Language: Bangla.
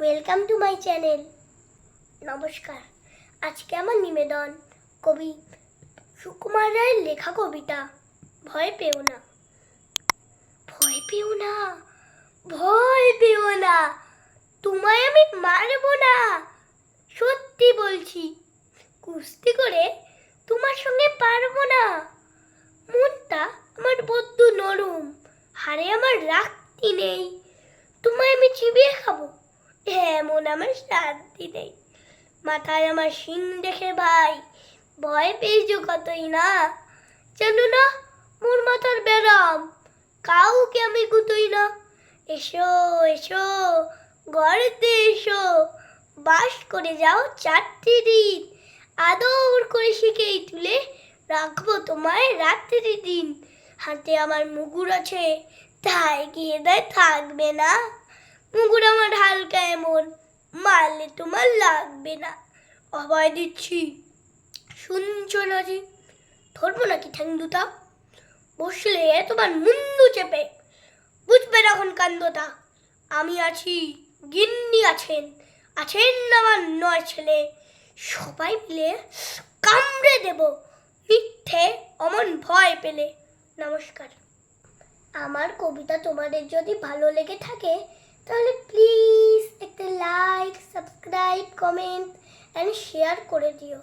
ওয়েলকাম টু মাই চ্যানেল নমস্কার। আজকে আমার নিবেদন কবি সুকুমার রায়ের লেখা কবিতা, ভয় পেও না। ভয় পেও না? ভয় পেও না? তোমায় আমি মারবো না? সত্যি বলছি, কুস্তি করে তোমার সঙ্গে পারব না। মনটা আমার বড্ড নরম হারে আমার রাখতি নেই। তোমায় আমি চিবিয়ে খাব। এমন আমার শান্তি নেই। মাথায় আমার শিং দেখে ভাই, ভয় পেয়েছ কতই না? জানো না, মোর মাথার ব্যারাম, কাউকে আমি গুতোই না। এসো এসো, ঘরেতে এসো, বাস করে যাও চারটি দিন। আদর করে শিখেই তুলে রাখব তোমায় রাত্রি দিন। হাতে আমার মুগুর আছে, তাই গিয়ে দেয় থাকবে না। মুগুর আমার মারলে তোমার লাগবে না। অভয় দিচ্ছি। শুনছো না জি ধরবো নাকি ঠ্যাং দুটা বসলে তোমার মুন্ডু চেপে। বুঝবে এখন কান্দটা আমি আছি, গিন্নি আছেন। আছেন আমার নয় ছেলে। সবাই মিলে কামড়ে দেব। মিথ্যে, অমন ভয় পেলে। নমস্কার। আমার কবিতা তোমাদের যদি ভালো লেগে থাকে, তাহলে please subscribe comment and share করে দিও।